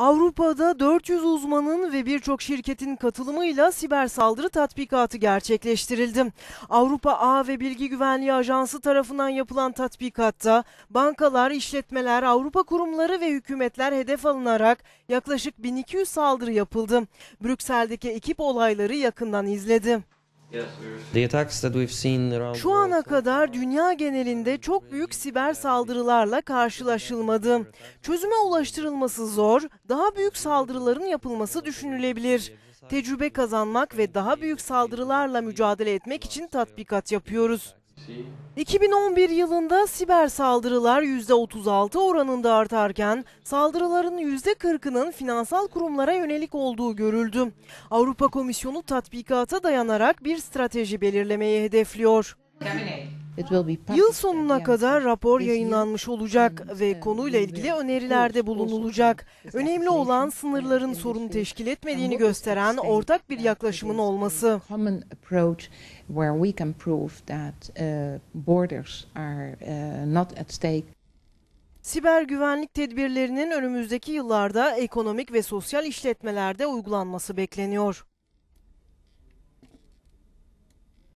Avrupa'da 400 uzmanın ve birçok şirketin katılımıyla siber saldırı tatbikatı gerçekleştirildi. Avrupa Ağ ve Bilgi Güvenliği Ajansı tarafından yapılan tatbikatta bankalar, işletmeler, Avrupa kurumları ve hükümetler hedef alınarak yaklaşık 1200 saldırı yapıldı. Brüksel'deki ekip olayları yakından izledi. The attacks that we've seen around Şu ana kadar dünya genelinde çok büyük siber saldırılarla karşılaşılmadı. Çözüme ulaştırılması zor, daha büyük saldırıların yapılması düşünülebilir. Tecrübe kazanmak ve daha büyük saldırılarla mücadele etmek için tatbikat yapıyoruz. 2011 yılında siber saldırılar %36 oranında artarken saldırıların %40'ının finansal kurumlara yönelik olduğu görüldü. Avrupa Komisyonu tatbikata dayanarak bir strateji belirlemeyi hedefliyor. Yıl sonuna kadar rapor yayınlanmış olacak ve konuyla ilgili önerilerde bulunulacak. Önemli olan sınırların sorun teşkil etmediğini gösteren ortak bir yaklaşımın olması. uh, uh. Siber güvenlik tedbirlerinin önümüzdeki yıllarda ekonomik ve sosyal işletmelerde uygulanması bekleniyor.